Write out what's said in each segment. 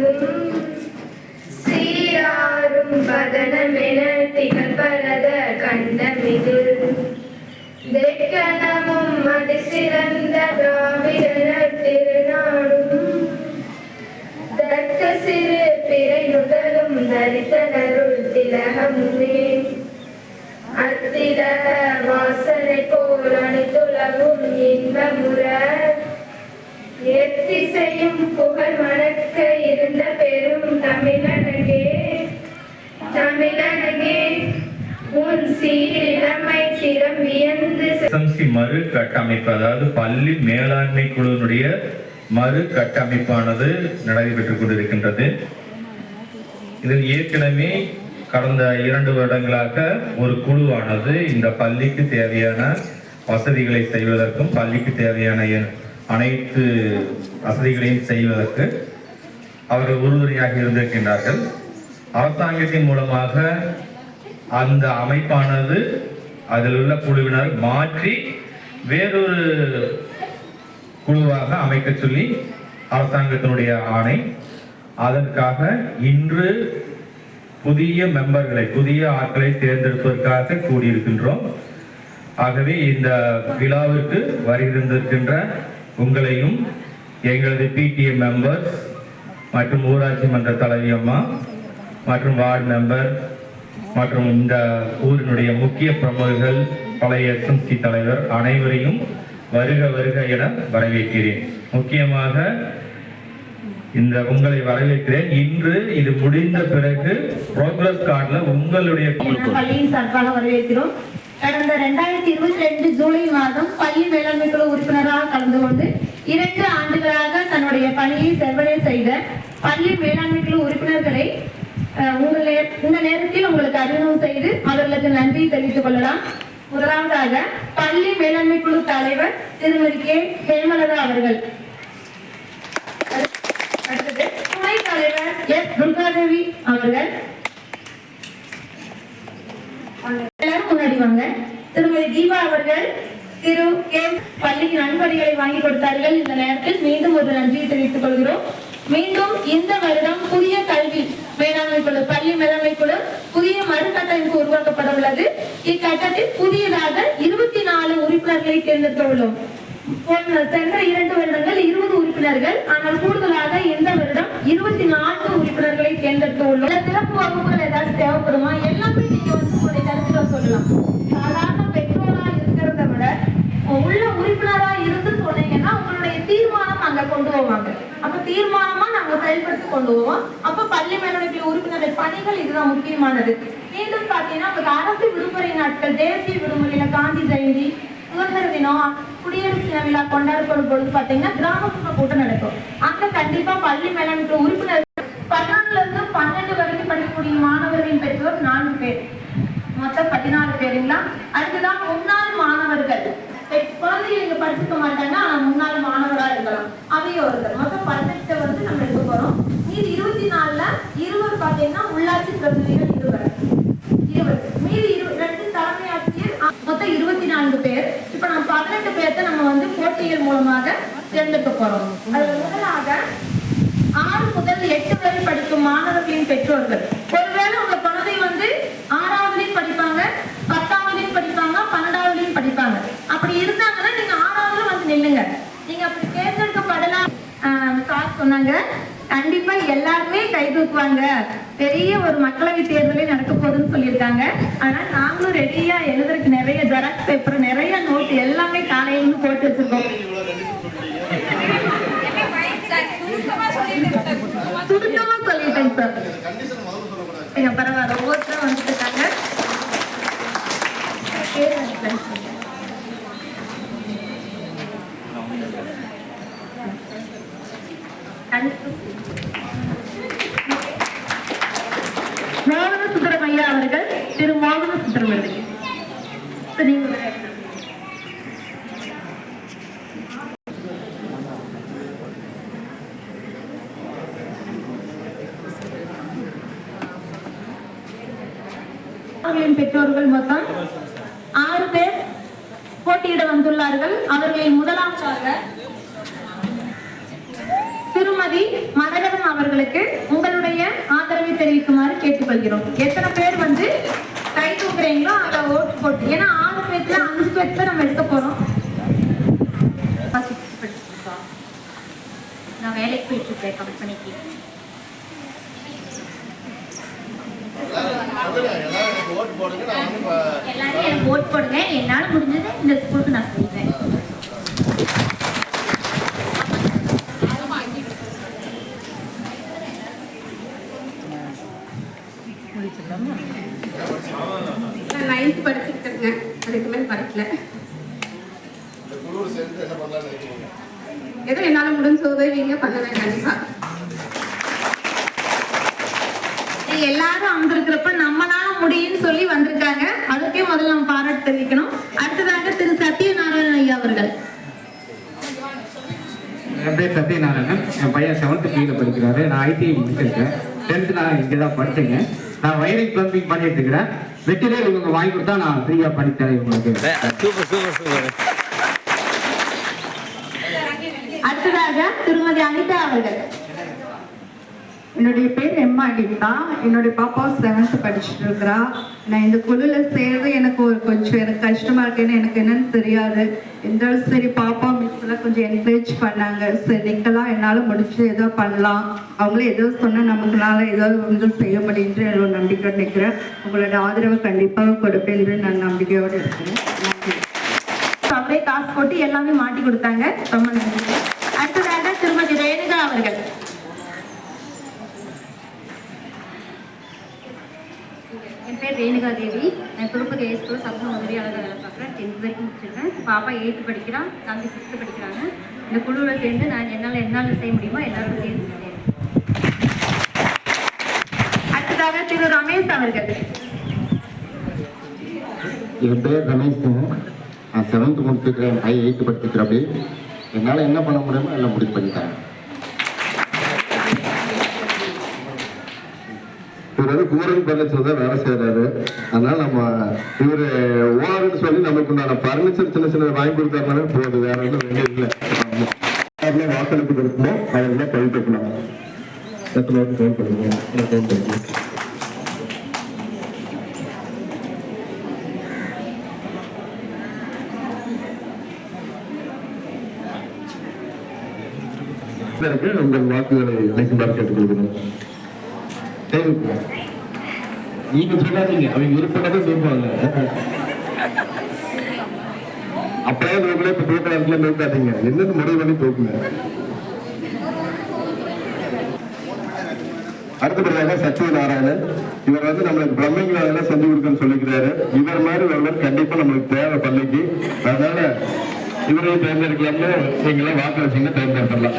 நடுவும் சீராரும் பதனமென திகழ்பரத கண்டமிது தெக்கணமும் அது சிறந்த திராவிடர் திருநாடும். தக்க சிறு பிறை நுதலும் தரித்தனருள் திலகமுமே அத்திலக வாசனை போல் அனைத்துலகும் இன்பமுற எத்திசையும் புகழ் மணக்க இருந்த பெரும் தமிழனகே தமிழனகே உன் சீரிழமை திறம் வியந்து எஸ்எம்சி மறு கட்டமைப்பு அதாவது பள்ளி மேலாண்மை குழுவினுடைய மறு கட்டமைப்பானது நடைபெற்றுக் கொண்டிருக்கின்றது. இதில் ஏற்கனவே கடந்த இரண்டு வருடங்களாக ஒரு குழுவானது இந்த பள்ளிக்கு தேவையான வசதிகளை செய்வதற்கும் பள்ளிக்கு தேவையான அனைத்து வசதிகளையும் செய்வதற்கு அவர்கள் உறுதுணையாக இருந்திருக்கின்றார்கள். அரசாங்கத்தின் மூலமாக அந்த அமைப்பானது அதில் உள்ள குழுவினர் மாற்றி வேறொரு குழுவாக அமைக்க சொல்லி அரசாங்கத்தினுடைய ஆணை. அதற்காக இன்று புதிய மெம்பர்களை புதிய ஆட்களை தேர்ந்தெடுப்பதற்காக கூடியிருக்கின்றோம். ஆகவே இந்த விழாவிற்கு வருகின்றிருக்கின்ற உங்களையும் எங்களது பிடிஏ மெம்பர்ஸ் மற்றும் ஊராட்சி மன்ற தலைவி அம்மா மற்றும் வார்டு மெம்பர் மற்றும் இந்த ஊரினுடைய முக்கிய பிரமுகர்கள் பழைய எஸ்எம்சி தலைவர் அனைவரையும் வருக வருக என வரவேற்கிறேன். முக்கியமாக இந்த உங்களை வரவேற்கிறேன். இன்று இது முடிந்த பிறகு ப்ரோக்ரஸ் கார்டில் உங்களுடைய பள்ளியின் சார்பாக வரவேற்கிறோம். கடந்த ரெண்டாயிரத்தி இருபத்தி ரெண்டு ஜூலை மாதம் பள்ளி மேலாண்மை குழு உறுப்பினராக கலந்து கொண்டு இரண்டு ஆண்டுகளாக தன்னுடைய பணியை செவ்வனே செய்த பள்ளி மேலாண்மை குழு உறுப்பினர்களை உங்களை இந்த நேரத்தில் உங்களுக்கு அறிமுகம் செய்து அவர்களுக்கு நன்றி தெரிவித்துக் கொள்ளலாம். முதலாவதாக பள்ளி மேலாண்மை குழு தலைவர் திருமதி கே. ஹேமலதா அவர்கள். அடுத்தது துணைத் தலைவர் எஸ். துர்காதேவி அவர்கள். வாங்க. திருமதி தீபா அவர்கள் திரு கே பள்ளிக்கு நண்பர்களை வாங்கி கொடுத்தார்கள் இந்த நேரத்தில். மீண்டும் ஒரு நன்றியை தெரிவித்துக் கொள்கிறோம். மீண்டும் இந்த வருடம் புதிய கல்வி மேலாண்மை குழு பள்ளி மேலாண்மை குழு புதிய மறுகட்டமைப்பு உருவாக்கப்பட உள்ளது. இக்கட்டத்தில் புதியதாக இருபத்தி நாலு உறுப்பினர்களை தேர்ந்தெடுக்க உள்ளோம். சென்ற இரண்டு வருடங்கள் இருபது உறுப்பினர்கள். ஆனால் கூடுதலாக இந்த வருடம் இருபத்தி நான்கு உறுப்பினர்களை தேர்ந்தெடுக்க உள்ளோம். சிறப்பு வகுப்புகள் ஏதாவது தேவைப்படுமா எல்லாமே நீங்க வந்து உங்களுடைய கருத்துக்கள் சொல்லலாம் சாதாரண பெற்றோரா இருக்கிறத விட உள்ள உறுப்பினரா இருந்து சொன்னீங்கன்னா உங்களுடைய தீர்மானம் அங்க கொண்டு போவாங்க அப்ப தீர்மானமா நாங்க செயல்படுத்தி கொண்டு போவோம். அப்ப பள்ளி மேலாண்மை உறுப்பினர்கள் பணிகள் இதுதான் முக்கியமானது. மீண்டும் பாத்தீங்கன்னா அரசு விடுமுறை நாட்கள் தேசிய விடுமுறையில காந்தி ஜெயந்தி சுதந்திர தினம் குடியரசு தின விழா கொண்டாடப்படும் பொழுது பாத்தீங்கன்னா கிராமப்புற கூட்டம் நடக்கும். அங்க கண்டிப்பா பள்ளி மேலாண்மை உறுப்பினர் பன்னெண்டுல இருந்து பன்னெண்டு வரைக்கும் படிக்கக்கூடிய மாணவர்களின் பெற்றோர் நான்கு பேர். மொத்தம் பதினாலு பேருங்களா? அடுத்ததான் முன்னாள் மாணவர்கள். குழந்தைகள் இங்க படிச்சுக்க மாட்டாங்க ஆனா முன்னாள் மாணவரா இருக்கலாம். அவையோர் ஒருத்தர் மொத்தம் பதினெட்டு வந்து நம்ம எடுக்க போறோம் மீதி இருபத்தி நாலுல இருவர் பாத்தீங்கன்னா உள்ளாட்சி பிரதிநிதிகள் இருவர் இருவர் மீதி இரு ரெண்டு தலைமை ஆசிரியர் அ- மொத்தம் இருபத்தி நான்கு பேர் இப்ப நம்ம பதினெட்டு பேர்த்த நம்ம வந்து போட்டிகள் மூலமாக தேர்ந்தெடுக்க போறோம். அது முதலாக ஆறு முதல் எட்டு வரை படிக்கும் மாணவர்களின் பெற்றோர்கள். ஒருவேளை உங்க குழந்தை வந்து ஆறாவதுலயும் படிப்பாங்க பத்தாவதுலயும் படிப்பாங்க பன்னெண்டாவதுலயும் படிப்பாங்க. அப்படி இருந்தாங்கன்னா நீங்க ஆறாவதுல வந்து நில்லுங்க. நீங்க அப்படி தேர்ந்தெடுக்கப்படலாம் ஆஹ் சார் சொன்னாங்க. கண்டிப்பா எல்லாருமே கை தூக்குவாங்க. பெரிய ஒரு மக்களவை தேர்தலே நடக்க போகுதுன்னு சொல்லியிருக்காங்க. அதனால நாங்களும் ரெடியா எழுதுறதுக்கு நிறைய ஜெராக்ஸ் பேப்பர் நிறைய நோட் எல்லாமே காலையில இருந்து போட்டு வச்சிருக்கோம். பரவாயில்ல. ஒவ்வொருத்தரும் வந்துட்டு இருக்காங்க. மோகன சுந்தரம் ஐயா அவர்கள் திரு மோகன சுந்தரம் அவர்கள். பெற்றோர்கள் மொத்தம் ஆறு பேர் போட்டியிட வந்துள்ளார்கள். அவர்களில் முதலாவதாக திருமதி மரகதம் அவர்களுக்கு உங்களுடைய ஆதரவை தெரிவிக்குமாறு கேட்டுக்கொள்கிறோம். எத்தனை பேர் வந்து கை தூக்குறீங்களோ அதை ஓட்டு போட்டு. ஏன்னா ஆறு பேர்ல அஞ்சு பேர்த்த நம்ம எடுக்க போறோம். நான் வேலைக்கு போயிட்டு இருக்கேன். கம்பெனிக்கு எல்லாரும் எனக்கு ஓட் போடுங்க. என்னால முடிஞ்சது இந்த ஸ்கூலுக்கு நான் செய்வேன் நான் நைன்த் படிச்சுட்டு இருக்கேன் அதுக்கு மேல் படிக்கல. ஏதோ என்னால முடிஞ்ச உதவிங்க பண்ணுவேன் கண்டிப்பா. எல்லாரும் வந்திருக்கிறப்ப நம்மளால முடியும்னு சொல்லி வந்திருக்காங்க. அதுக்கே முதல்ல நம்ம பாராட்டு தெரிவிக்கணும். அடுத்ததாக திரு சத்யநாராயணன் ஐயா அவர்கள். என் பேர் சத்யநாராயணன். என் பையன் செவன்த் பியில் படிக்கிறாரு. நான் ஐடிஐ முடிச்சிருக்கேன். டென்த்து நான் இங்கே தான் படிச்சேங்க. நான் வயரிங் பிளம்பிங் பண்ணிட்டு இருக்கிறேன். மெட்டீரியல் இவங்க வாங்கி கொடுத்தா நான் ஃப்ரீயாக பண்ணித்தரேன் இவங்களுக்கு சூப்பர் சூப்பர் சூப்பர் அடுத்ததாக திருமதி அனிதா அவர்கள். என்னுடைய பேர் எம்மா கீதா என்னுடைய பாப்பா செவன்த் படிச்சுட்டு இருக்கிறா. நான் இந்த குழுல சேர்றது எனக்கு ஒரு கொஞ்சம் எனக்கு கஷ்டமா இருக்குன்னு எனக்கு என்னன்னு தெரியாது. இருந்தாலும் சரி பாப்பா மிஸ் எல்லாம் கொஞ்சம் என்கரேஜ் பண்ணாங்க. சரி நீங்களாம் என்னால முடிச்சு ஏதோ பண்ணலாம். அவங்களே ஏதோ சொன்னா நமக்குனால ஏதோ வந்து செய்ய முடியுன்ற ஒரு நம்பிக்கை நிற்கிறேன் உங்களோட ஆதரவு கண்டிப்பாக கொடுப்பேன் நான் நம்பிக்கையோடு இருக்கிறேன். அப்படியே காசு போட்டு எல்லாமே மாட்டி கொடுத்தாங்க. ரொம்ப நன்றி. அடுத்ததாக திருமதி ரேணுகா அவர்கள் என் பேர் ரேணுகா தேவி நான் குடும்பத்தை ஏ சமூக சப்தம் உதவியாளர் வேலை பார்க்குறேன். டென்த் வரைக்கும் முடிச்சிருக்கேன். பாப்பா எயித்து படிக்கிறான் தம்பி சிக்ஸ்த்து படிக்கிறாங்க. இந்த குழுவில் சேர்ந்து நான் என்னால் என்னால் செய்ய முடியுமோ எல்லாருக்கும் சேர்ந்து செய்யறேன். அடுத்ததாக திரு ரமேஷ் அவர்கள். என் பேர் ரமேஷ் நான் செவன்த் முடிச்சிருக்கிறேன். என் எயித்து படிச்சிருக்கிற அப்படி என்னால் என்ன பண்ண முடியுமோ எல்லாம் முடிவு பண்ணித்தரேன் இவர் வந்து கூரன் பர்னிச்சர் தான் வேலை செய்யறாரு அதனால நம்ம இவர் ஓனர்னு சொல்லி நமக்கு உண்டான பர்னிச்சர் சின்ன சின்ன வாங்கி கொடுத்தாருனாலே போகுது வேற ஒன்றும் வேண்டிய இல்லை. ஆமாம் வாக்களிப்பு கொடுக்கணும் அதெல்லாம் கழிப்பிக்கலாம் எத்தனை பேருக்கு ஃபோன் பண்ணுங்க. ஃபோன் பண்ணுங்க. உங்கள் வாக்குகளை அளிக்குமாறு கேட்டுக்கொள்கிறோம் நீங்க சொல்லாதீங்க அவங்க விருப்பப்பட்டதை தூக்குவாங்க அப்படியே உங்களே இப்ப தூக்க இடத்துல தூக்காதீங்க என்னன்னு முடிவு பண்ணி தூக்குங்க அடுத்தபடியாக சத்யநாராயணன் இவர் வந்து நம்மளுக்கு பிரம்மிங் வேலை செஞ்சு கொடுக்கணும்னு சொல்லிக்கிறாரு. இவர் மாதிரி ஒருவர் கண்டிப்பா நம்மளுக்கு தேவை பள்ளிக்கு. அதனால இவரையும் தேர்ந்தெடுக்கலாம்னு நீங்களே வாக்களிச்சீங்கன்னா தேர்ந்தெடுத்துடலாம்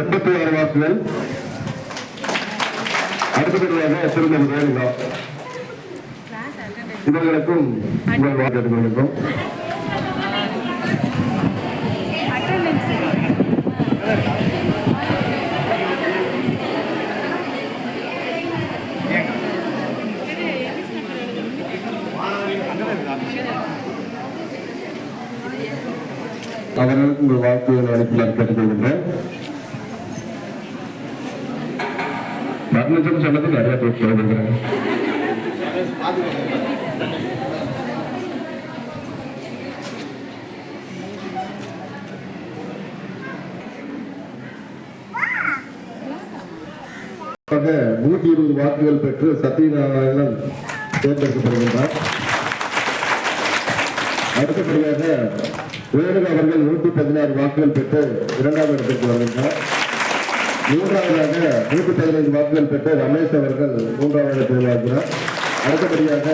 எண்பத்தி ஆறு வாக்குகள் அடுத்தபடியாக திருமதி ரேணுகா இவர்களுக்கும் உங்கள் வாக்குகளுக்கும் அவர்களுக்கு உங்கள் வாக்குகளை அளிப்பதாக கேட்டுக்கொள்கின்றேன் பர்னிச்சர் சொன்னது நிறைய பேர் சொல்லுங்க நூற்றி இருபது வாக்குகள் பெற்று சத்யநாராயணன் தேர்ந்தெடுக்கப்படுகின்றார். அடுத்தபடியாக வேணுக அவர்கள் நூற்றி பதினாறு வாக்குகள் பெற்று இரண்டாவது இடத்திற்கு வருகின்றார். மூன்றாவதாக நூற்றி பதினைந்து வாக்குகள் பெற்ற ரமேஷ் அவர்கள் மூன்றாவது தேர்வாகிறார் அடுத்தபடியாக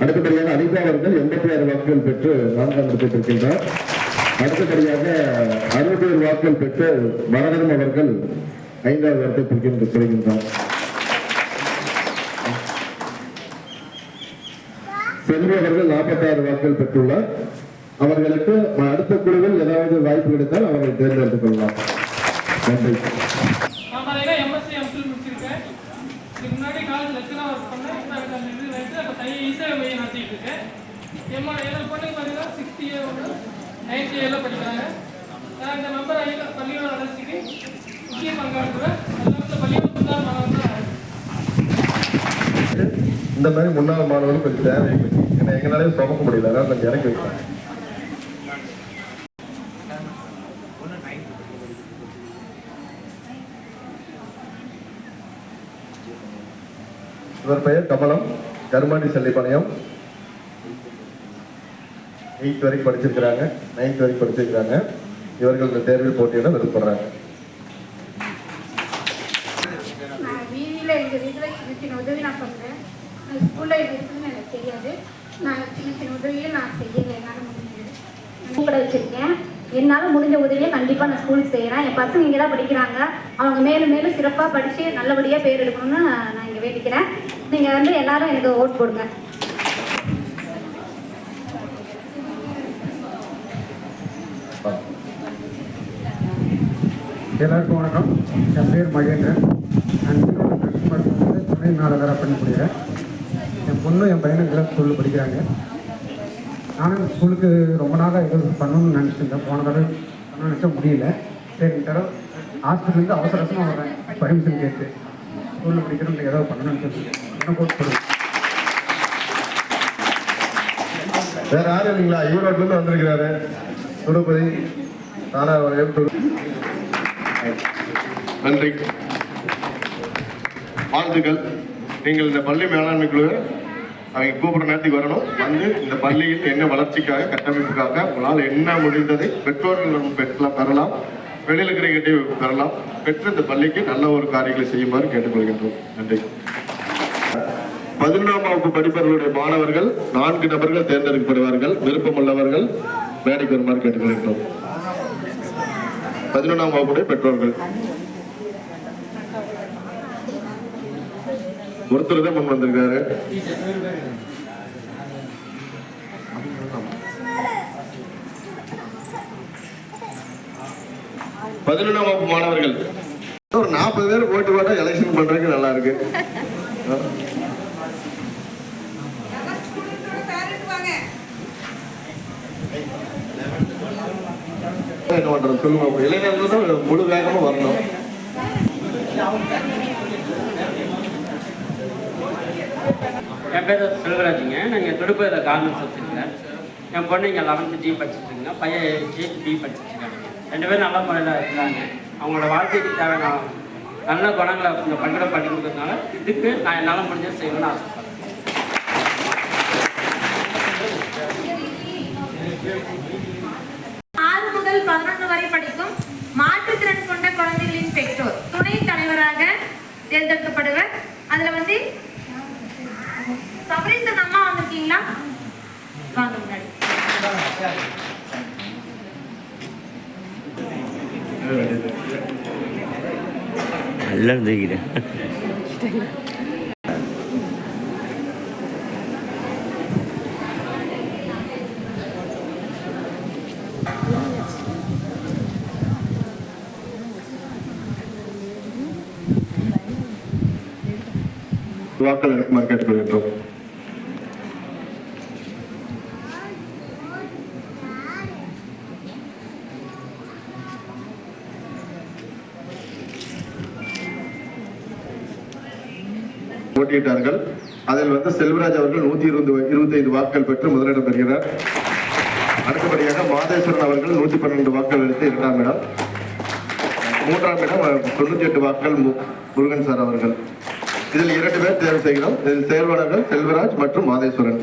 அடுத்தபடியாக அனிதா அவர்கள் எண்பத்தி ஆறு வாக்குகள் பெற்று நான்காம் இடத்தில் அடுத்தபடியாக அறுபத்தி ஏழு வாக்குகள் பெற்று பரதன் அவர்கள் ஐந்தாவது இடத்தை பிடிக்கின்ற செல்வி அவர்கள் நாற்பத்தாறு வாக்குகள் பெற்றுள்ளார். அவர்களுக்கு அடுத்த குழுவில் ஏதாவது வாய்ப்பு கிடைத்தால் அவர்கள் தேர்ந்தெடுத்துக் கொள்ளலாம் நன்றி. முன்னாடி காலேஜ் லெக்சராக ஒர்க் பண்ணேன் இப்போ எனக்கு அந்த இது வந்து இப்போ தை இசை மையம் நடத்திட்டு இருக்கேன் என்னோட என்னோட பொண்ணுங்க பார்த்தீங்கன்னா சிக்ஸ்த் இயர் ஒன்று நைன்த் இயரில் படிக்கிறாங்க. நான் இந்த மெம்பர் ஆகி பள்ளியோட வளர்ச்சிக்கு முக்கிய பங்காற்றுவேன். அதில் வந்து பள்ளியோட முன்னாள் மாணவர்கள் இந்த மாதிரி முன்னாள் மாணவர்கள் கொஞ்சம் தேவை எங்களுக்கு ஏன்னா எங்களாலே சுமக்க முடியல. அதான் கொஞ்சம் இறங்கி வைக்கிறேன். இவர் பெயர் கமலம். கருமாண்டி செல்லிப்பாளையம். எயித் வரைக்கும் படிச்சிருக்கிறாங்க. நைன்த் வரைக்கும் படிச்சிருக்கிறாங்க. இவர்கள் இந்த தேர்வில் போட்டியிட விருப்பப்படுறாங்க. வீதியில் எங்கள் வீட்டில் உதவி நான் பண்ணுறேன் ஸ்கூலில் இது இருக்குதுன்னு எனக்கு தெரியாது. நான் சின்ன சின்ன உதவியை நான் செய்யலை என்னால் முடிஞ்சது. பூக்கடை வச்சிருக்கேன். என்னால் முடிஞ்ச உதவியை கண்டிப்பாக நான் ஸ்கூலுக்கு செய்கிறேன் என் பசங்க இங்கே தான் படிக்கிறாங்க. அவங்க மேலும் மேலும் சிறப்பாக படித்து நல்லபடியாக பேர் எடுக்கணும்னு நான் இங்கே வேண்டிக்கிறேன். நீங்கள் வந்து எல்லாரும் எனக்கு ஓட் போடுங்க. எல்லாருக்கும் வணக்கம். என் பேர் மகேந்திரன். நான் திருவள்ளூர் துணை நாளகராக பணிபுரிகிறேன் பொண்ணும் என் பையனும் இதெல்லாம் ஸ்கூலில் படிக்கிறாங்க. நானும் ஸ்கூலுக்கு ரொம்ப நாளாக இது பண்ணணும்னு நினச்சிருந்தேன் போன தடவை பண்ண நினச்சா முடியல. சரி இந்த தடவை ஹாஸ்பிட்டலேருந்து அவசர அவசரமாக வரேன் பர்மிஷன் கேட்டு ஸ்கூலில் படிக்கிறோம் ஏதாவது பண்ணணும்னு சொல்லி என்ன போட்டு வேற யாரும் இல்லைங்களா? ஈரோட்ல வந்திருக்கிறாரு. திருப்பதி தாராவரம் நன்றி. வாழ்த்துக்கள். நீங்கள் இந்த பள்ளி மேலாண்மை குழு அவங்க கூப்பிடுற நேரத்துக்கு வரணும். வந்து இந்த பள்ளியில் என்ன வளர்ச்சிக்காக கட்டமைப்புக்காக உங்களால் என்ன முடிந்ததை பெற்றோர்கள் பெற்றலாம் பெறலாம் வெளியில் இருக்கிற பெறலாம் பெற்று இந்த பள்ளிக்கு நல்ல ஒரு காரியங்களை செய்யுமாறு கேட்டுக்கொள்கின்றோம். நன்றி. பதினொன்றாம் வகுப்பு படிப்பவர்களுடைய மாணவர்கள் நான்கு நபர்கள் தேர்ந்தெடுக்கப்படுவார்கள். விருப்பமுள்ளவர்கள் மேடைக்கு வருமாறு கேட்டுக்கொள்கின்றோம். பதினொன்றாம் வகுப்புடைய பெற்றோர்கள். ஒருத்தர் தான் முன் வந்திருக்காரு. பதினொன்றாம் வகுப்பு மாணவர்கள். ஒரு நாற்பது பேர் ஓட்டு போட்டா எலெக்ஷன் பண்றதுக்கு நல்லா இருக்கு. என்ன பண்றது? சொல்லுங்க. இளைஞர்கள் தான் முழு வேகமா வரணும். என் பேர் செல்வராஜுங்க. நாங்கள் திருப்பதியில் கார்மெண்ட்ஸ் வச்சுருக்கேன் என் பொண்ணு இங்கே லெவன்த்து ஜி படிச்சுட்டுருங்க பையன் எயிட் பி படிச்சுட்ருக்காங்க ரெண்டு பேரும் நல்ல முறையில் இருக்கிறாங்க அவங்களோட வாழ்க்கைக்கு தேவையான நல்ல குணங்களை கொஞ்சம் பங்கிட பண்ணி கொடுக்கறதுனால இதுக்கு நான் என்னால் முடிஞ்சது செய்யணும்னு ஆசைப்படுறேன். ஆறு முதல் பதினொன்று வரை படிக்கும் மாற்றுத்திறன் கொண்ட குழந்தைகளின் பெற்றோர். துணை தலைவராக தேர்ந்தெடுக்கப்படுவர். அதில் வந்து சபரீசன் அம்மா வந்திருக்கீங்களா? வாங்க முன்னாடி. நல்லா இருந்துக்கிறேன் வாக்கள் இருக்குமாறு கேட்டுக்கொள்கின்றோம் போட்டியிட்டார்கள். அதில் வந்து செல்வராஜ் அவர்கள் நூத்தி இருபது இருபத்தைந்து வாக்குகள் பெற்று முதலிடம் பெறுகிறார். அடுத்தபடியாக மாதேஸ்வரன் அவர்கள் நூத்தி பன்னெண்டு வாக்குகள் எடுத்து இரண்டாம் இடம். மூன்றாம் இடம் தொண்ணூத்தி எட்டு வாக்குகள் முருகன் சார் அவர்கள். இதில் இரண்டு பேர் தேர்வு செய்கிறோம். இதில் செயல்பாளர்கள் செல்வராஜ் மற்றும் மாதேஸ்வரன்.